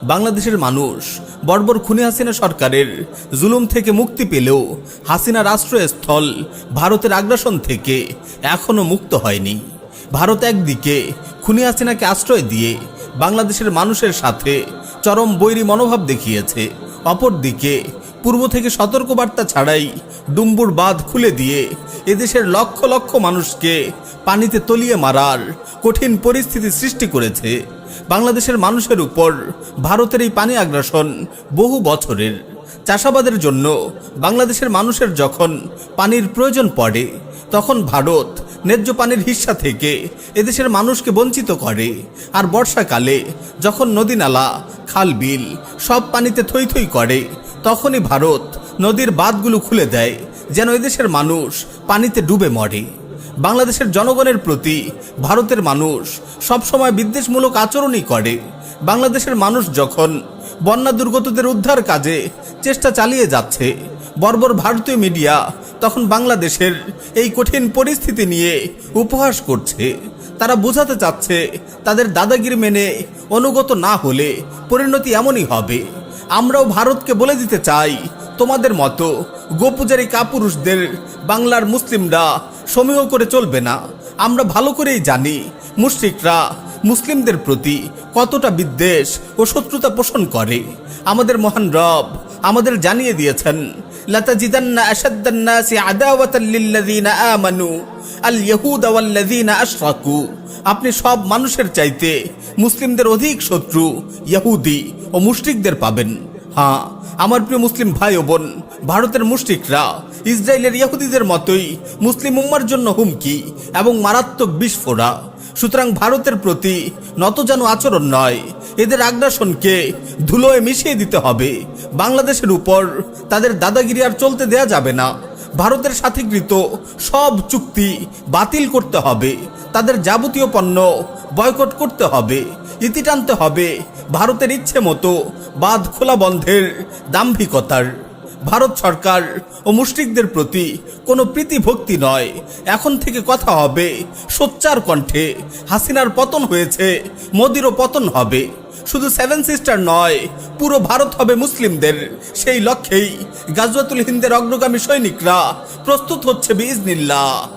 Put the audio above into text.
বাংলাদেশের মানুষ, বর্বর খুনি হাসিনা সরকারের জুলুম থেকে মুক্তি পেলেও হাসিনা রাষ্ট্রস্থল ভারতের আগ্রাসন থেকে এখনও মুক্ত হয়নি। ভারত একদিকে খুনি হাসিনাকে আশ্রয় দিয়ে বাংলাদেশের মানুষের সাথে চরম বৈরী মনোভাব দেখিয়েছে, অপরদিকে পূর্ব থেকে সতর্কবার্তা ছাড়াই ডুম্বুর বাঁধ খুলে দিয়ে এদেশের লক্ষ লক্ষ মানুষকে পানিতে তলিয়ে মারার কঠিন পরিস্থিতি সৃষ্টি করেছে। বাংলাদেশের মানুষের উপর ভারতের এই পানি আগ্রাসন বহু বছরের। চাষাবাদের জন্য বাংলাদেশের মানুষের যখন পানির প্রয়োজন পড়ে, তখন ভারত ন্যায্য পানির হিস্সা থেকে এদেশের মানুষকে বঞ্চিত করে। আর বর্ষাকালে যখন নদী নালা, খাল বিল সব পানিতে থই থই করে তখনই ভারত নদীর বাঁধগুলো খুলে দেয়, যেন এদেশের মানুষ পানিতে ডুবে মরে। বাংলাদেশের জনগণের প্রতি ভারতের মানুষ সবসময় বিদ্বেষমূলক আচরণই করে। বাংলাদেশের মানুষ যখন বন্যা দুর্গতদের উদ্ধার কাজে চেষ্টা চালিয়ে যাচ্ছে, বর্বর ভারতীয় মিডিয়া তখন বাংলাদেশের এই কঠিন পরিস্থিতি নিয়ে উপহাস করছে। তারা বোঝাতে চাচ্ছে, তাদের দাদাগিরি মেনে অনুগত না হলে পরিণতি এমনই হবে। আমরাও ভারতকে বলে দিতে চাই। তোমাদের মতো গোপূজারী কাপুরুষদের বাংলার মুসলিমরা সমীহ করে চলবে না। আমরা ভালো করেই জানি মুশরিকরা মুসলিমদের প্রতি কতটা বিদ্বেষ ও শত্রুতা পোষণ করে। আমাদের মহান রব আমাদের জানিয়ে দিয়েছেন, লাতাজিদান্না আশাদ্দান্নাসি আদাওয়াতাল লিল্লাযিনা আমানু। আল ইয়াহুদা ওয়াল্লাযিনা আশরাকু। আপনি সব মানুষের চাইতে মুসলিমদের অধিক শত্রু ইহুদি ও মুশরিকদের পাবেন। হ্যাঁ আমার প্রিয় মুসলিম ভাই ও বোন, ভারতের মুশরিকরা ইসরায়েলের ইহুদিদের মতোই মুসলিম উম্মার জন্য হুমকি এবং মারাত্মক বিস্ফোরা। সুতরাং ভারতের প্রতি নতজানু আচরণ নয়, এদের আগ্রাসনকে ধুলোয় মিশিয়ে দিতে হবে। বাংলাদেশের উপর তাদের দাদাগিরি আর চলতে দেয়া যাবে না। ভারতের সাথীকৃত সব চুক্তি বাতিল করতে হবে। তাদের যাবতীয় পণ্য বয়কট করতে হবে। ইতি টানতে হবে ভারতের ইচ্ছে মতো বাঁধ খোলা বন্ধের দাম্ভিকতার। ভারত সরকার ও মুশরিকদের প্রতি কোনো প্রীতিভক্তি নয়। এখন থেকে কথা হবে সোচ্চার কণ্ঠে। হাসিনার পতন হয়েছে, মোদিরও পতন হবে। শুধু সেভেন সিস্টার নয়, পুরো ভারত হবে মুসলিমদের। সেই লক্ষ্যেই গাজওয়াতুল হিন্দের অগ্রগামী সৈনিকরা প্রস্তুত হচ্ছে বিজনিল্লাহ